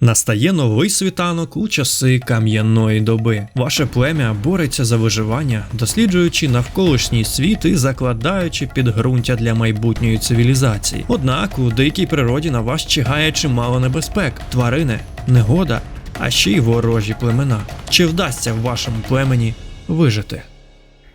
Настає новий світанок у часи кам'яної доби. Ваше плем'я бореться за виживання, досліджуючи навколишній світ і закладаючи підґрунтя для майбутньої цивілізації. Однак у дикій природі на вас чигає чимало небезпек, тварини, негода, а ще й ворожі племена. Чи вдасться в вашому племені вижити?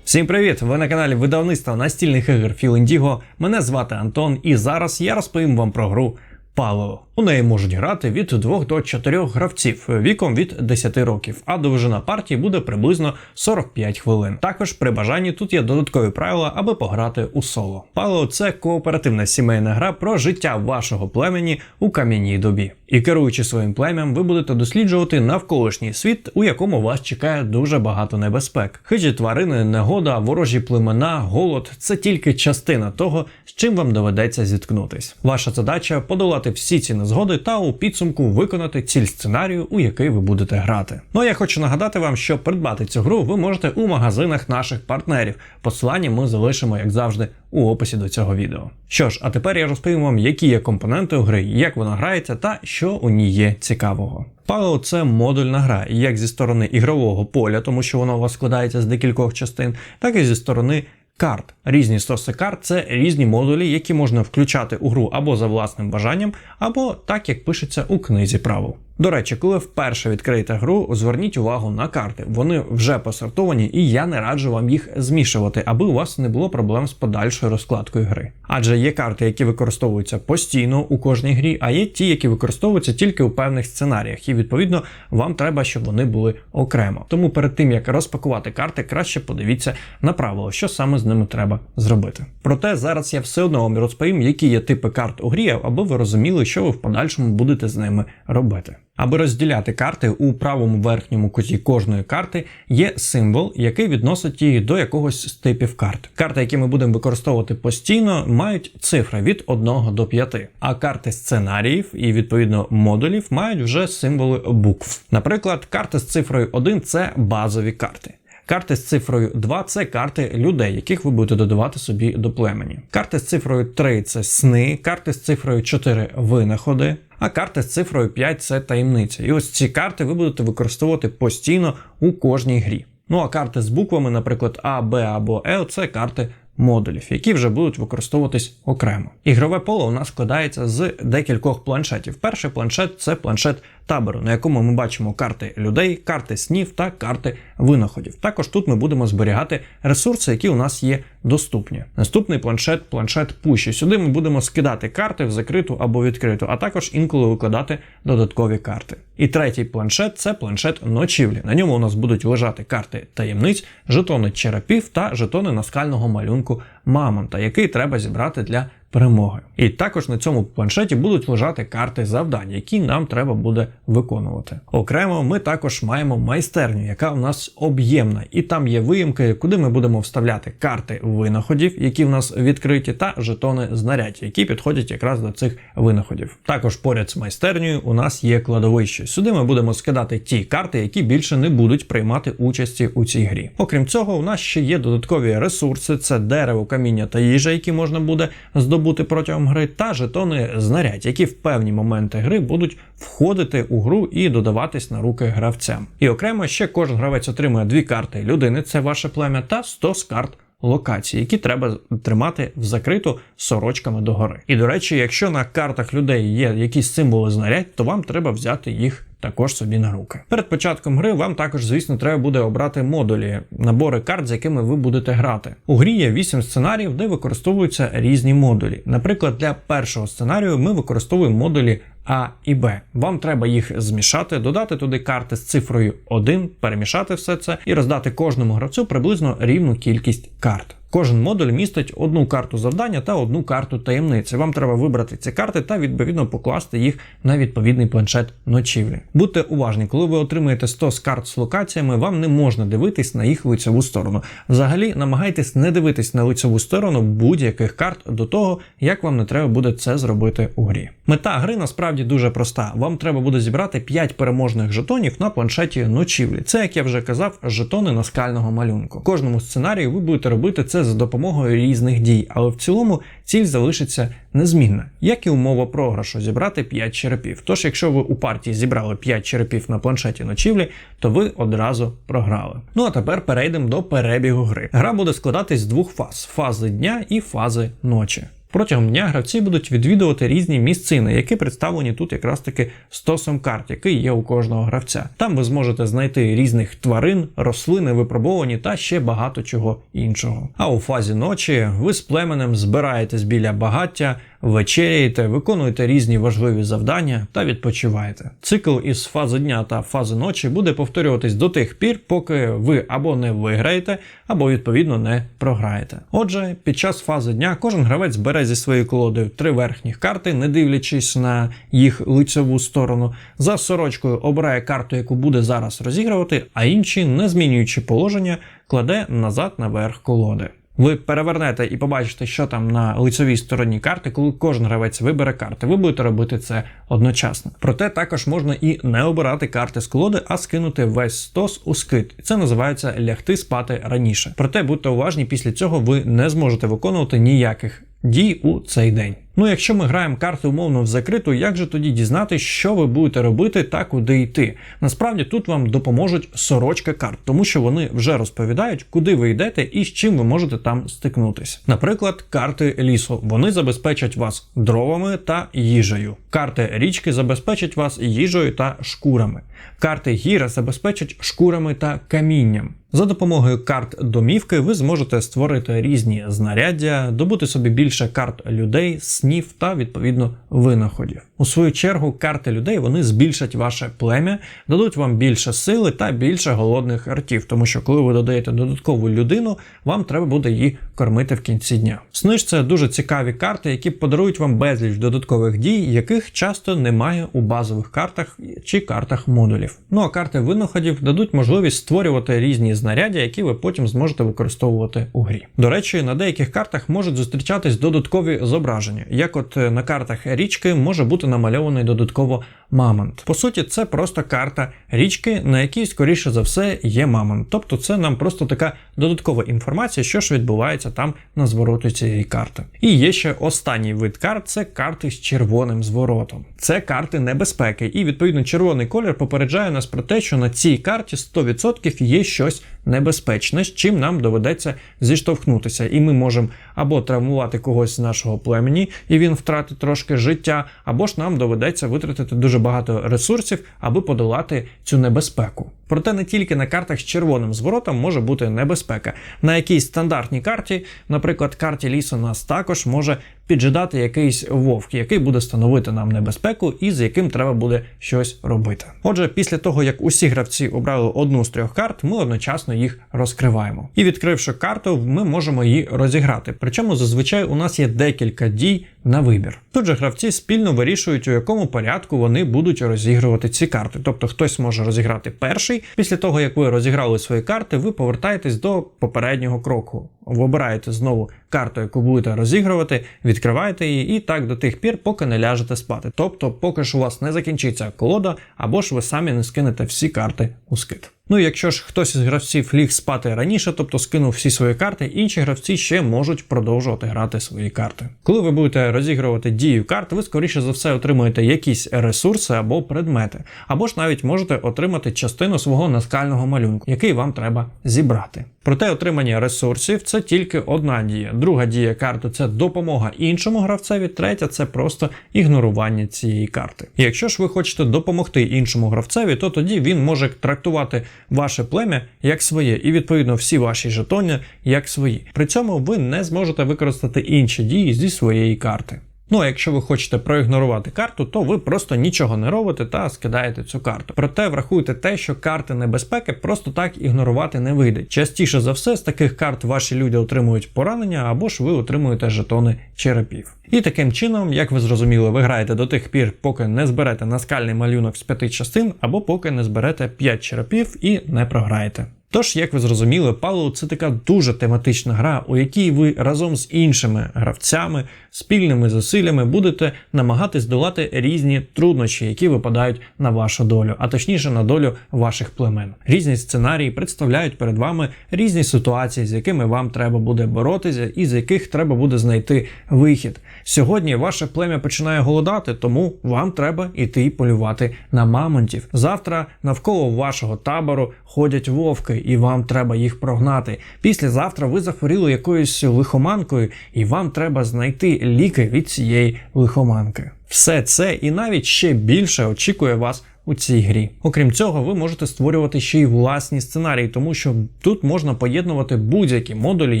Всім привіт! Ви на каналі видавництва настільних ігор Indigo. Мене звати Антон, і зараз я розповім вам про гру Palo. У неї можуть грати від 2 до 4 гравців віком від 10 років, а довжина партії буде приблизно 45 хвилин. Також при бажанні тут є додаткові правила, аби пограти у соло. Пало – це кооперативна сімейна гра про життя вашого племені у кам'яній добі. І керуючи своїм плем'ям, ви будете досліджувати навколишній світ, у якому вас чекає дуже багато небезпек. Хижі тварини, негода, ворожі племена, голод це тільки частина того, з чим вам доведеться зіткнутись. Ваша задача подолати всі ці незгоди та у підсумку виконати ціль сценарію, у який ви будете грати. Ну а я хочу нагадати вам, що придбати цю гру ви можете у магазинах наших партнерів. Посилання ми залишимо, як завжди, у описі до цього відео. Що ж, а тепер я розповім вам, які є компоненти у гри, як вона грається та що у ній є цікавого. Palo – це модульна гра, як зі сторони ігрового поля, тому що воно у вас складається з декількох частин, так і зі сторони карт. Різні стоси карт це різні модулі, які можна включати у гру або за власним бажанням, або так, як пишеться у книзі правил. До речі, коли вперше відкриєте гру, зверніть увагу на карти. Вони вже посортовані, і я не раджу вам їх змішувати, аби у вас не було проблем з подальшою розкладкою гри. Адже є карти, які використовуються постійно у кожній грі, а є ті, які використовуються тільки у певних сценаріях, і відповідно вам треба, щоб вони були окремо. Тому перед тим як розпакувати карти, краще подивіться на правило, що саме з ними треба зробити. Проте зараз я все одно вам розповім, які є типи карт у грі, аби ви розуміли, що ви в подальшому будете з ними робити. Аби розділяти карти у правому верхньому куті кожної карти є символ, який відносить її до якогось з типів карт. Карти, які ми будемо використовувати постійно, мають цифри від 1 до 5. А карти сценаріїв і відповідно модулів мають вже символи букв. Наприклад, карти з цифрою 1 це базові карти. Карти з цифрою 2 це карти людей, яких ви будете додавати собі до племені. Карти з цифрою 3 це сни, карти з цифрою 4 винаходи. А карти з цифрою 5 це таємниця. І ось ці карти ви будете використовувати постійно у кожній грі. Ну а карти з буквами, наприклад, А, Б або Л, це карти модулів, які вже будуть використовуватись окремо. Ігрове поле у нас складається з декількох планшетів. Перший планшет це планшет табору, на якому ми бачимо карти людей, карти снів та карти винаходів. Також тут ми будемо зберігати ресурси, які у нас є доступні. Наступний планшет планшет пуші. Сюди ми будемо скидати карти в закриту або відкриту, а також інколи викладати додаткові карти. І третій планшет це планшет ночівлі. На ньому у нас будуть лежати карти таємниць, жетони черепів та жетони наскального малюнку мамонта, який треба зібрати для перемоги. І також на цьому планшеті будуть лежати карти завдань, які нам треба буде виконувати. Окремо, ми також маємо майстерню, яка у нас об'ємна, і там є виїмки, куди ми будемо вставляти карти винаходів, які в нас відкриті, та жетони знарядь, які підходять якраз до цих винаходів. Також поряд з майстернею у нас є кладовище. Сюди ми будемо скидати ті карти, які більше не будуть приймати участі у цій грі. Окрім цього, у нас ще є додаткові ресурси: це дерево, каміння та їжа, які можна буде здобути протягом гри, та жетони знарядь, які в певні моменти гри будуть входити у гру і додаватись на руки гравцям. І окремо ще кожен гравець отримує дві карти людини, це ваше плем'я, та 100 з карт локацій, які треба тримати в закриту сорочками догори. І до речі, якщо на картах людей є якісь символи знарядь, то вам треба взяти їх. Також собі на руки. Перед початком гри вам також, звісно, треба буде обрати модулі, набори карт, з якими ви будете грати. У грі є 8 сценаріїв, де використовуються різні модулі. Наприклад, для першого сценарію ми використовуємо модулі А і Б. Вам треба їх змішати, додати туди карти з цифрою 1, перемішати все це і роздати кожному гравцю приблизно рівну кількість карт. Кожен модуль містить одну карту завдання та одну карту таємниці. Вам треба вибрати ці карти та відповідно покласти їх на відповідний планшет ночівлі. Будьте уважні, коли ви отримаєте 100 з карт з локаціями, вам не можна дивитись на їх лицеву сторону. Взагалі, намагайтесь не дивитись на лицеву сторону будь-яких карт до того, як вам не треба буде це зробити у грі. Мета гри насправді дуже проста. Вам треба буде зібрати 5 переможних жетонів на планшеті ночівлі. Це, як я вже казав, жетони наскального малюнку. Кожному сценарії ви будете робити це за допомогою різних дій, але в цілому ціль залишиться незмінна, як і умова програшу зібрати 5 черепів. Тож, якщо ви у партії зібрали 5 черепів на планшеті ночівлі, то ви одразу програли. Ну а тепер перейдемо до перебігу гри. Гра буде складатись з двох фаз: фази дня і фази ночі. Протягом дня гравці будуть відвідувати різні місцини, які представлені тут якраз таки стосом карт, який є у кожного гравця. Там ви зможете знайти різних тварин, рослини, випробовані та ще багато чого іншого. А у фазі ночі ви з племенем збираєтесь біля багаття, вечеряєте, виконуєте різні важливі завдання та відпочиваєте. Цикл із фази дня та фази ночі буде повторюватись до тих пір, поки ви або не виграєте, або відповідно не програєте. Отже, під час фази дня кожен гравець бере зі своєю колодою три верхніх карти, не дивлячись на їх лицеву сторону. За сорочкою обирає карту, яку буде зараз розігрувати, а інші, не змінюючи положення, кладе назад наверх колоди. Ви перевернете і побачите, що там на лицевій стороні карти, коли кожен гравець вибере карти. Ви будете робити це одночасно. Проте також можна і не обирати карти з колоди, а скинути весь стос у скит. Це називається лягти спати раніше. Проте будьте уважні, після цього ви не зможете виконувати ніяких дій у цей день. Ну, якщо ми граємо карти умовно в закриту, як же тоді дізнатися, що ви будете робити та куди йти? Насправді тут вам допоможуть сорочки карт, тому що вони вже розповідають, куди ви йдете і з чим ви можете там стикнутись. Наприклад, карти лісу вони забезпечать вас дровами та їжею. Карти річки забезпечать вас їжею та шкурами. Карти гір забезпечать шкурами та камінням. За допомогою карт домівки ви зможете створити різні знаряддя, добути собі більше карт людей, снів та відповідно винаходів. У свою чергу карти людей вони збільшать ваше плем'я, дадуть вам більше сили та більше голодних ртів, тому що коли ви додаєте додаткову людину, вам треба буде її кормити в кінці дня. Сниж це дуже цікаві карти, які подарують вам безліч додаткових дій, яких часто немає у базових картах чи картах модулів. Ну а карти винаходів дадуть можливість створювати різні знаряддя, які ви потім зможете використовувати у грі. До речі, на деяких картах можуть зустрічатись додаткові зображення, як от е, на картах річки може бути намальований додатково мамонт. По суті, це просто карта річки, на якій, скоріше за все, є мамонт. Тобто, це нам просто така додаткова інформація, що ж відбувається там на звороті цієї карти. І є ще останній вид карт це карти з червоним зворотом. Це карти небезпеки, і відповідно червоний колір попереджає нас про те, що на цій карті 100% є щось небезпечне, з чим нам доведеться зіштовхнутися, і ми можемо або травмувати когось з нашого племені, і він втратить трошки життя, або ж нам доведеться витратити дуже багато ресурсів, аби подолати цю небезпеку. Проте не тільки на картах з червоним зворотом може бути небезпека. На якійсь стандартній карті, наприклад, карті лісу, нас також може піджидати якийсь вовк, який буде становити нам небезпеку і з яким треба буде щось робити. Отже, після того як усі гравці обрали одну з трьох карт, ми одночасно їх розкриваємо. І відкривши карту, ми можемо її розіграти. Причому зазвичай у нас є декілька дій на вибір. Тут же гравці спільно вирішують, у якому порядку вони будуть розігрувати ці карти. Тобто хтось може розіграти перший. Після того, як ви розіграли свої карти, ви повертаєтесь до попереднього кроку. Вибираєте знову карту, яку будете розігрувати, відкриваєте її і так до тих пір, поки не ляжете спати. Тобто, поки ж у вас не закінчиться колода, або ж ви самі не скинете всі карти у скид. Ну, якщо ж хтось із гравців ліг спати раніше, тобто скинув всі свої карти, інші гравці ще можуть продовжувати грати свої карти. Коли ви будете розігрувати дію карт, ви скоріше за все отримуєте якісь ресурси або предмети, або ж навіть можете отримати частину свого наскального малюнку, який вам треба зібрати. Проте отримання ресурсів це тільки одна дія. Друга дія карти це допомога іншому гравцеві, третя це просто ігнорування цієї карти. І якщо ж ви хочете допомогти іншому гравцеві, то тоді він може трактувати ваше плем'я як своє, і відповідно всі ваші жетони як свої. При цьому ви не зможете використати інші дії зі своєї карти. Ну а якщо ви хочете проігнорувати карту, то ви просто нічого не робите та скидаєте цю карту. Проте врахуйте те, що карти небезпеки просто так ігнорувати не вийде. Частіше за все, з таких карт ваші люди отримують поранення або ж ви отримуєте жетони черепів. І таким чином, як ви зрозуміли, ви граєте до тих пір, поки не зберете наскальний малюнок з п'яти частин, або поки не зберете 5 черепів і не програєте. Тож, як ви зрозуміли, Пало це така дуже тематична гра, у якій ви разом з іншими гравцями спільними зусиллями будете намагатись долати різні труднощі, які випадають на вашу долю, а точніше на долю ваших племен. Різні сценарії представляють перед вами різні ситуації, з якими вам треба буде боротися, і з яких треба буде знайти вихід. Сьогодні ваше плем'я починає голодати, тому вам треба іти полювати на мамонтів. Завтра навколо вашого табору ходять вовки, і вам треба їх прогнати. Післязавтра ви захворіли якоюсь лихоманкою, і вам треба знайти ліки від цієї лихоманки. Все це і навіть ще більше очікує вас. У цій грі, окрім цього, ви можете створювати ще й власні сценарії, тому що тут можна поєднувати будь-які модулі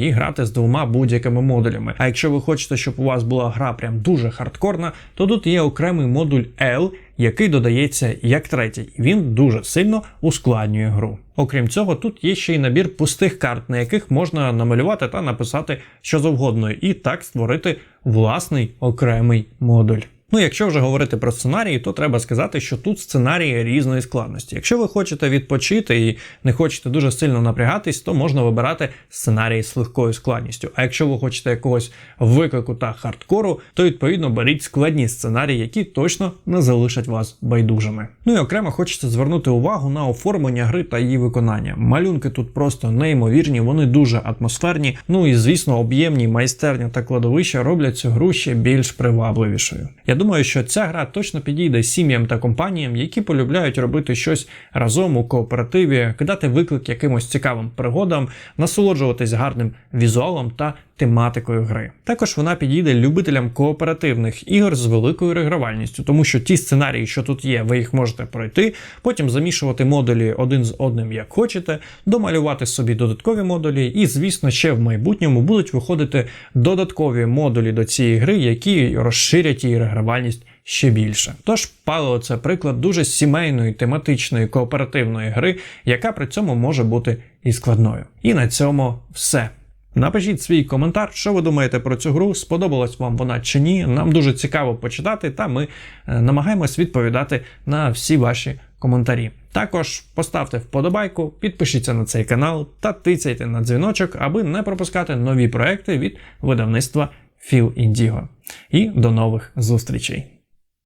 і грати з двома будь-якими модулями. А якщо ви хочете, щоб у вас була гра прям дуже хардкорна, то тут є окремий модуль L, який додається як третій, і він дуже сильно ускладнює гру. Окрім цього, тут є ще й набір пустих карт, на яких можна намалювати та написати що завгодно, і так створити власний окремий модуль. Ну, якщо вже говорити про сценарії, то треба сказати, що тут сценарії різної складності. Якщо ви хочете відпочити і не хочете дуже сильно напрягатись, то можна вибирати сценарії з легкою складністю. А якщо ви хочете якогось виклику та хардкору, то відповідно беріть складні сценарії, які точно не залишать вас байдужими. Ну і окремо хочеться звернути увагу на оформлення гри та її виконання. Малюнки тут просто неймовірні, вони дуже атмосферні. Ну і звісно, об'ємні майстерні та кладовища роблять цю гру ще більш привабливішою. Я думаю, що ця гра точно підійде сім'ям та компаніям, які полюбляють робити щось разом у кооперативі, кидати виклик якимось цікавим пригодам, насолоджуватись гарним візуалом та тематикою гри. Також вона підійде любителям кооперативних ігор з великою регравальністю, тому що ті сценарії, що тут є, ви їх можете пройти, потім замішувати модулі один з одним як хочете, домалювати собі додаткові модулі, і, звісно, ще в майбутньому будуть виходити додаткові модулі до цієї гри, які розширять її регравальність. Ще більше. Тож Палео це приклад дуже сімейної, тематичної, кооперативної гри, яка при цьому може бути і складною. І на цьому все. Напишіть свій коментар, що ви думаєте про цю гру, сподобалась вам вона чи ні. Нам дуже цікаво почитати, та ми е, намагаємось відповідати на всі ваші коментарі. Також поставте вподобайку, підпишіться на цей канал та тицяйте на дзвіночок, аби не пропускати нові проекти від видавництва Філ Індіго. І до нових зустрічей!